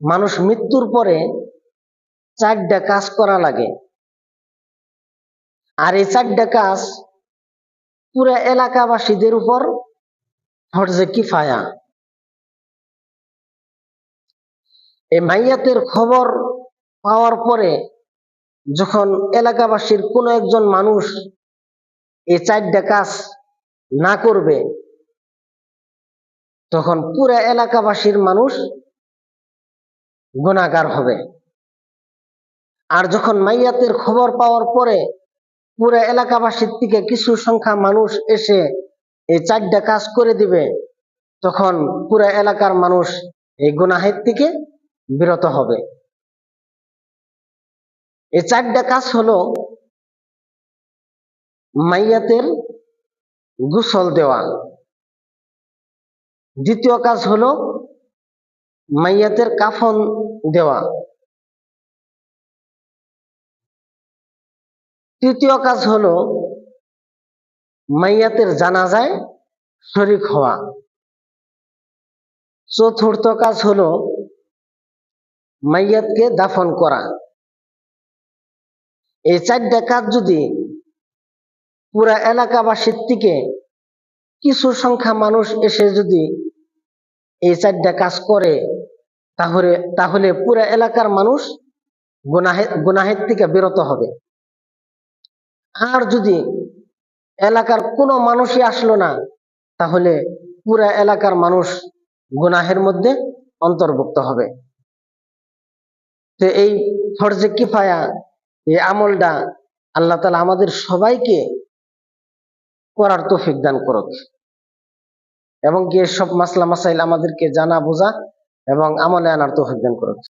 মানুষ মৃত্যুর পরে চারটা কাজ করা লাগে। আর এই চারটা কাজ পুরো এলাকাবাসীদের উপর ফরজে কিফায়া। এই মাইয়াতের খবর পাওয়ার পরে যখন এলাকাবাসীর কোনো একজন মানুষ এই চারটা কাজ না করবে, তখন পুরা এলাকাবাসীর মানুষ গুণাগার হবে। আর যখন মাইয়াতের খবর পাওয়ার পরে পুরা এলাকাবাসীর থেকে কিছু সংখ্যা মানুষ এসে এই চারটা কাজ করে দিবে, তখন পুরা এলাকার মানুষ এই গুনাহের থেকে বিরত হবে। এই চারটা কাজ হলো মাইয়াতের গোসল দেওয়া। দ্বিতীয় কাজ হলো মাইয়াতের কাফন দেওয়া। তৃতীয় কাজ হলো মাইয়াতের জানাজায় শরিক হওয়া। চতুর্থ কাজ হলো মাইয়াতকে দাফন করা। এই চারটা কাজ যদি পুরা এলাকাবাসীর থেকে কিছু সংখ্যা মানুষ এসে যদি এই চারটা কাজ করে তাহলে তাহলে পুরা এলাকার মানুষ গুনাহের গুনাহের থেকে বিরত হবে। আর যদি এলাকার কোনো মানুষই আসলো না, তাহলে পুরা এলাকার মানুষ গুনাহের মধ্যে অন্তর্ভুক্ত হবে। তো এই ফরজে কিফায়া, এই আমলটা আল্লাহ তালা আমাদের সবাইকে করার তৌফিক দান করুক। এবং কি সব মাসলা মাসাইল আমাদেরকে জানা, বোঝা এবং আমলে আনার তৌফিক দান করুক